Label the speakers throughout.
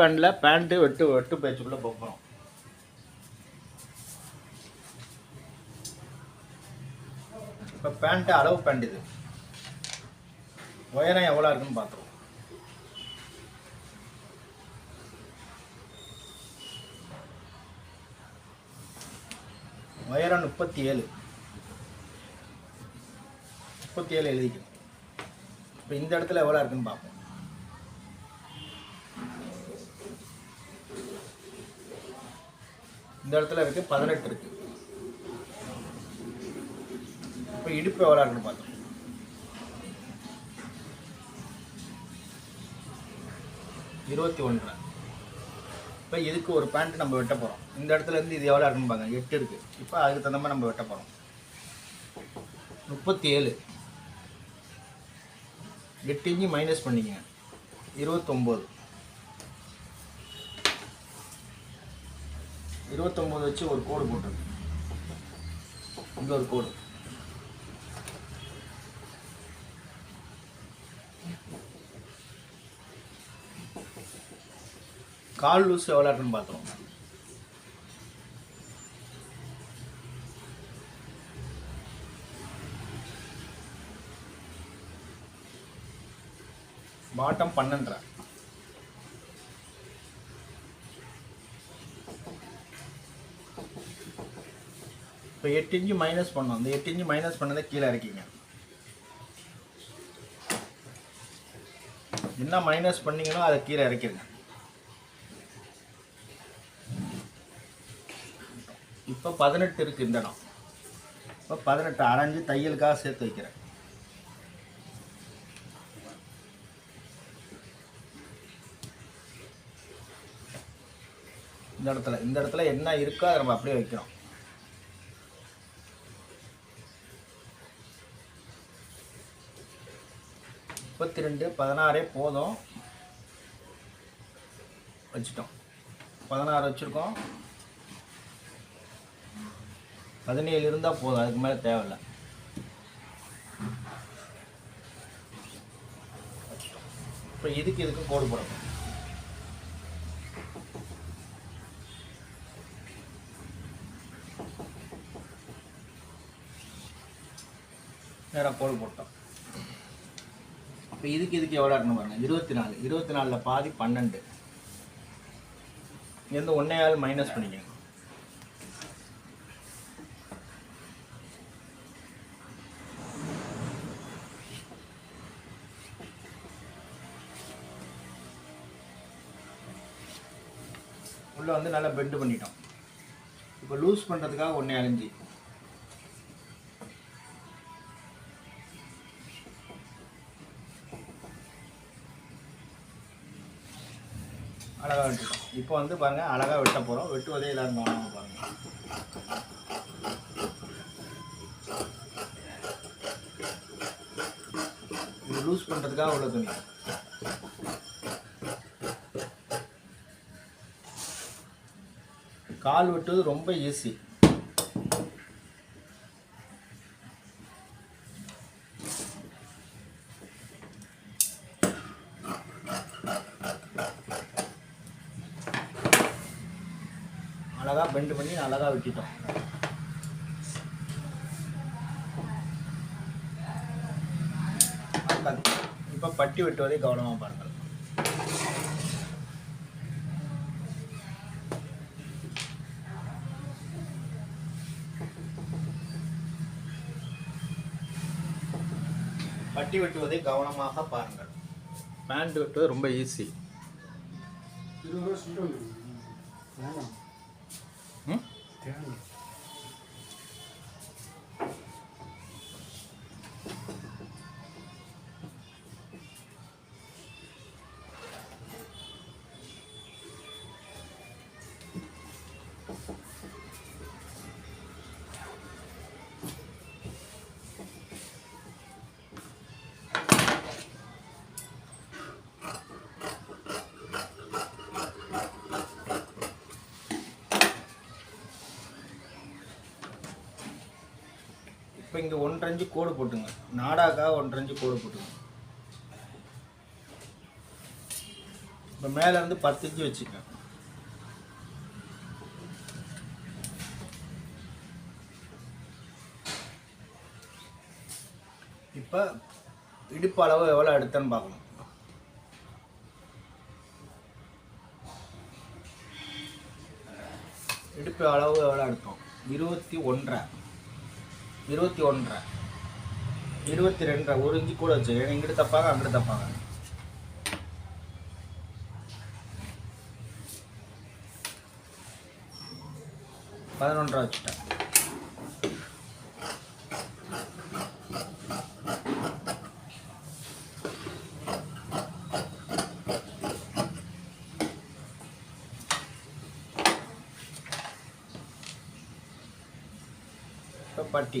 Speaker 1: பேண்டில் பேண்ட்டு வெட்டு வெட்டு பேச்சுக்குள்ளே போகிறோம் இப்போ பேண்ட்டு அளவு பேண்ட் இது. உயரம் எவ்வளோ இருக்குன்னு பார்த்துருவோம். உயரம் முப்பத்தி ஏழு முப்பத்தி ஏழு எழுதிக்கணும். இப்போ இந்த இடத்துல எவ்வளோ இருக்குன்னு பார்ப்போம். இந்த இடத்துல இருக்குது பதினெட்டு இருக்குது இப்போ இடுப்பு எவ்வளோ இருக்குன்னு பார்த்தோம் இருபத்தி ஒன்று இப்போ இதுக்கு ஒரு பேண்ட் நம்ம வெட்ட போகிறோம் இந்த இடத்துல இருந்து இது எவ்வளோ இருக்குன்னு பாருங்க. எட்டு இருக்குது இப்போ அதுக்கு தகுந்த மாதிரி நம்ம வெட்ட போகிறோம் முப்பத்தி ஏழு எட்டு இஞ்சி மைனஸ் பண்ணிக்கங்க. இருபத்தொம்போது. இருபத்தொம்போது வச்சு ஒரு கோடு போட்டுருக்கு. இங்கே ஒரு கோடு. கால் லூஸ் எவ்வளோ இருக்குன்னு பார்த்துருவோம். பாட்டம் பன்னெண்டரை. இப்போ எட்டு இன்ச்சு மைனஸ் பண்ணோம் இந்த எட்டு இன்ச்சு மைனஸ் பண்ணதை கீழே இறக்கிங்க. என்ன மைனஸ் பண்ணீங்களோ அதை கீழே இறக்கிடுங்க இப்போ பதினெட்டு இருக்குது இந்த இடம். இப்போ பதினெட்டு அரைஞ்சு தையலுக்காக சேர்த்து வைக்கிறேன். இந்த இடத்துல இந்த இடத்துல என்ன இருக்கோ அதை நம்ம அப்படியே வைக்கிறோம். முப்பத்தி ரெண்டு பதினாறே போதும். வச்சுட்டோம். பதினாறு வச்சுருக்கோம். பதினேழு இருந்தால் போதும் அதுக்கு மேலே தேவையில்லை. இப்போ இதுக்கு இதுக்கு கோடு போடணும். நேராக கோடு போட்டோம். இப்போ இதுக்கு இதுக்கு எவ்வளோ இருக்கணும் பாருங்க. இருபத்தி நாலு இருபத்தி நாலில் பாதி பன்னெண்டு. இங்கேருந்து ஒன்றே ஆள் மைனஸ் பண்ணிக்கங்க. உள்ளே வந்து நல்லா பெண்டு பண்ணிட்டோம். இப்போ லூஸ் பண்ணுறதுக்காக ஒன்றே அலைஞ்சி அழகாக வெட்டிட்டோம். இப்போ வந்து பாருங்கள் அழகாக வெட்ட போகிறோம் வெட்டுவதே எல்லாரும் கவனமாக பாருங்கள் இது லூஸ் பண்ணுறதுக்காக உள்ள துணி. கால் வெட்டுவது ரொம்ப ஈஸி அழகாக பெண்டு பண்ணி அழகாக வெட்டிட்டோம். இப்போ பட்டி வெட்டுவதை கவனமாக பாருங்கள். பட்டி வெட்டுவதை கவனமாக பாருங்கள். பேண்ட் வெட்டுவது ரொம்ப ஈஸி Damn. இங்கே ஒன்றஞ்சு கோடு போட்டுங்க. நாடாக்காக ஒன்றஞ்சு கோடு போட்டுங்க. இப்போ மேலேருந்து பத்து இன்ச்சு வச்சுக்கேன் இப்போ இடுப்பு அளவு எவ்வளோ எடுத்தேன்னு பார்க்கணும். இடுப்பு அளவு எவ்வளோ எடுத்தோம்? இருபத்தி ஒன்றரை. இருபத்தி ஒன்றரை. இருபத்தி ரெண்டரை ஒரு இஞ்சி கூட வச்சு ஏன்னா இங்கிட்டு தப்பாங்க அங்கிட்டு தப்பாங்க. பதினொன்றரை வச்சுட்டேன். பட்டி.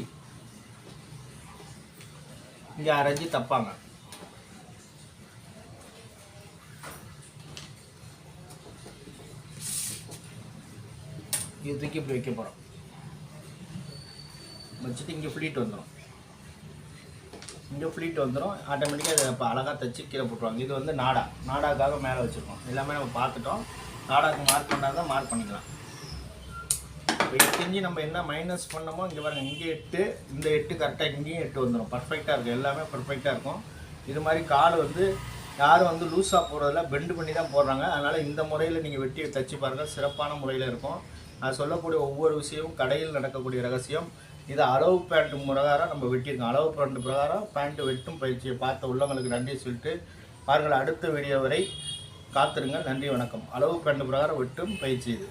Speaker 1: இங்கே அரைஞ்சி தப்பாங்க. இது தூக்கி இப்படி வைக்க போகிறோம் வச்சுட்டு இங்கே ஃப்ளீட் வந்துடும் இங்கே ஃப்ளீட் வந்துடும் ஆட்டோமேட்டிக்காக அதை இப்போ அழகாக தைச்சி கீழே போட்டுருவாங்க. இது வந்து நாடா. நாடாக்காக மேலே வச்சுருக்கோம். எல்லாமே நம்ம பார்த்துட்டோம். நாடாக்கு மார்க் பண்ணால் தான் மார்க் பண்ணிக்கலாம். வெயிட் செஞ்சு நம்ம என்ன மைனஸ் பண்ணமோ இங்கே பாருங்கள் இங்கே எட்டு இந்த எட்டு கரெக்டாக இங்கேயும் எட்டு வந்துடும் பர்ஃபெக்டாக இருக்கும். எல்லாமே பர்ஃபெக்டாக இருக்கும். இது மாதிரி கால் வந்து யாரும் வந்து லூஸாக போடுறதில்ல பெண்டு பண்ணி தான் போடுறாங்க. அதனால் இந்த முறையில் நீங்கள் வெட்டி தச்சு பாருங்கள் சிறப்பான முறையில் இருக்கும். அது சொல்லக்கூடிய ஒவ்வொரு விஷயமும் கடையில் நடக்கக்கூடிய ரகசியம். இது அளவு பேண்ட் பிரகாரம் நம்ம வெட்டியிருக்கோம். அளவு பேண்ட் பிரகாரம் பேண்ட்டு வெட்டும் பயிற்சியை பார்த்த உள்ளவங்களுக்கு நன்றி சொல்லிட்டு பாருங்கள். அடுத்த வீடியோ வரை காத்திருங்கள். நன்றி வணக்கம். அளவு பேண்ட் பிரகாரம் வெட்டும் பயிற்சி இது.